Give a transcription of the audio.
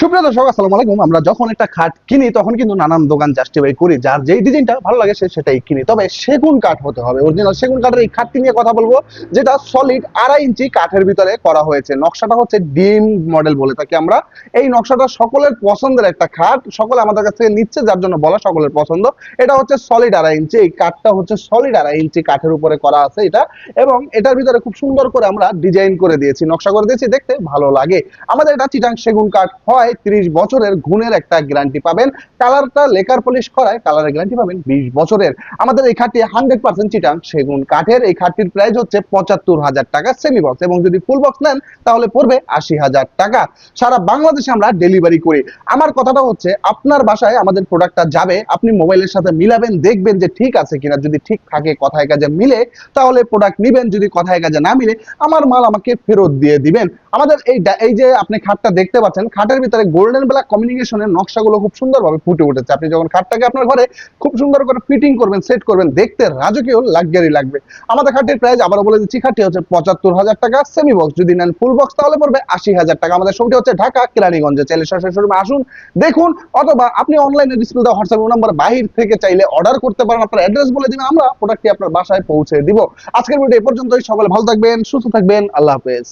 সুপ্রিয় দর্শক, আসসালামু আলাইকুম। আমরা যখন একটা খাট কিনি, তখন কিন্তু নানান দোকান জাস্টিফাই করি, যার যেই ডিজাইনটা ভালো লাগে সে সেটাই কিনি। তবে সেগুন কাঠ হতে হবে। অরিজিনাল সেগুন কাঠের এই খাটটি নিয়ে কথা বলব, যেটা সলিড আড়াই ইঞ্চি কাঠের ভিতরে করা হয়েছে। নকশাটা হচ্ছে ডিম মডেল বলে থাকি আমরা। এই নকশাটা সকলের পছন্দের একটা খাট। সকলে আমাদের কাছ থেকে নিচ্ছে, যার জন্য বলা সকলের পছন্দ। এটা হচ্ছে সলিড আড়াই ইঞ্চি। এই কাঠটা হচ্ছে সলিড আড়াই ইঞ্চি কাঠের উপরে করা আছে এটা। এবং এটার ভিতরে খুব সুন্দর করে আমরা ডিজাইন করে দিয়েছি, নকশা করে দিয়েছি। দেখতে ভালো লাগে। আমাদের এটা চিটাং সেগুন কাঠ হয়। ত্রিশ বছরের গুণের একটা গ্যারান্টি পাবেন। কালারটা লেকার পলিশ করায় কালারের গ্যারান্টি পাবেন বিশ বছরের। আমাদের এই খাটটি হান্ড্রেড পার্সেন্ট চিটাং সেগুন কাঠের। এই খাটটির প্রাইস হচ্ছে পঁচাত্তর হাজার টাকা সেমি বক্স এবং যদি ফুল বক্স নেন, তাহলে পড়বে আশি হাজার টাকা। সারা বাংলাদেশে আমরা ডেলিভারি করি। আমার কথাটা হচ্ছে, আপনার বাসায় আমাদের প্রোডাক্টটা যাবে, আপনি মোবাইলের সাথে মিলাবেন, দেখবেন যে ঠিক আছে কিনা। যদি ঠিক থাকে কথায় কাজে মিলে, তাহলে প্রোডাক্ট নিবেন। যদি কথায় কাজে না মিলে, আমার মাল আমাকে ফেরত দিয়ে দিবেন। আমাদের এই এই যে আপনি খাটটা দেখতে পাচ্ছেন, খাটের ভিতরে গোল্ডেন ব্ল্যাক কমিউনিকেশনের নকশাগুলো খুব সুন্দরভাবে ফুটে উঠেছে। আপনি যখন খাটটাকে আপনার ঘরে খুব সুন্দর করে ফিটিং করবেন সেট করবেন, দেখতে রাজকীয় লাক্সারি লাগবে। আমাদের খাটের প্রাইস আবারও বলে দিচ্ছি, খাটটি হচ্ছে পঁচাত্তর হাজার টাকা সেমি বক্স যদি নেন ফুল বক্স তাহলে পড়বে আশি হাজার টাকা। আমাদের শোরুমটি হচ্ছে ঢাকা, কেরানীগঞ্জে। চাইলে সরাসরি শোরুমে আসুন, দেখুন, অথবা আপনি অনলাইনে ডিসপ্লে দেওয়া হোয়াটসঅ্যাপ নাম্বার বাহির থেকে চাইলে অর্ডার করতে পারেন। আপনার অ্যাড্রেস বলে দিবেন আমরা প্রোডাক্টটি আপনার বাসায় পৌঁছে দিব। আজকের ভিডিও এ পর্যন্তই। সকলে ভালো থাকবেন, সুস্থ থাকবেন। আল্লাহ হাফেজ।